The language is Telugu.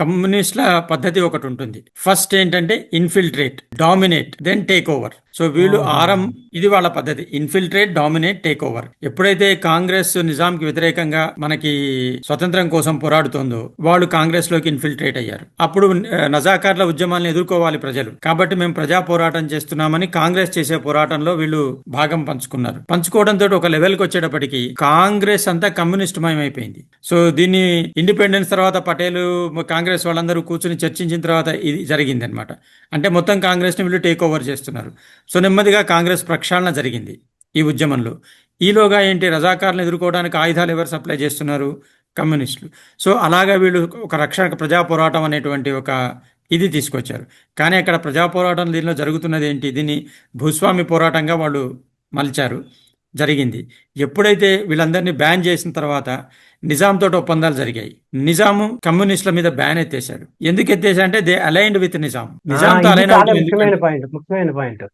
కమ్యూనిస్ట్ల పద్ధతి ఒకటి ఉంటుంది. ఫస్ట్ ఏంటంటే infiltrate dominate then take over so వీళ్ళు ఆరం ఇది వాళ్ళ పద్ధతి. ఇన్ఫిల్ట్రేట్ డామినేట్ టేక్ ఓవర్ ఎప్పుడైతే కాంగ్రెస్ నిజాంకి వ్యతిరేకంగా మనకి స్వతంత్రం కోసం పోరాడుతోందో వాళ్ళు కాంగ్రెస్లోకి ఇన్ఫిల్ట్రేట్ అయ్యారు. అప్పుడు నజాకార్ల ఉద్యమాలను ఎదుర్కోవాలి ప్రజలు. కాబట్టి మేము ప్రజా పోరాటం చేస్తున్నామని కాంగ్రెస్ చేసే పోరాటంలో వీళ్ళు భాగం పంచుకున్నారు. పంచుకోవడంతో ఒక లెవెల్కి వచ్చేటప్పటికి కాంగ్రెస్ అంతా కమ్యూనిస్ట్ మయమైపోయింది సో దీన్ని ఇండిపెండెన్స్ తర్వాత పటేల్ కాంగ్రెస్ వాళ్ళందరూ కూర్చుని చర్చించిన తర్వాత ఇది జరిగింది అనమాట అంటే మొత్తం కాంగ్రెస్ని వీళ్ళు టేక్ ఓవర్ చేస్తున్నారు. సో నెమ్మదిగా కాంగ్రెస్ ప్రక్షాళన జరిగింది ఈ ఉద్యమంలో. ఈలోగా ఏంటి? రజాకారులను ఎదుర్కోవడానికి ఆయుధాలు ఎవరు సప్లై చేస్తున్నారు? కమ్యూనిస్టులు. సో అలాగా వీళ్ళు ఒక రక్షణ ప్రజా పోరాటం అనేటువంటి ఒక ఇది తీసుకొచ్చారు. కానీ అక్కడ ప్రజా పోరాటం దీనిలో జరుగుతున్నది ఏంటి? దీన్ని భూస్వామి పోరాటంగా వాళ్ళు మలిచారు. జరిగింది. ఎప్పుడైతే వీళ్ళందరినీ బ్యాన్ చేసిన తర్వాత నిజాంతో ఒప్పందాలు జరిగాయి. నిజాము కమ్యూనిస్టుల మీద బ్యాన్ ఎత్తేసాడు ఎందుకు ఎత్తేసా అంటే దే అలైన్డ్ విత్ నిజాం. నిజాంతో అలైన్ ముఖ్యమైన పాయింట్ ముఖ్యమైన పాయింట్.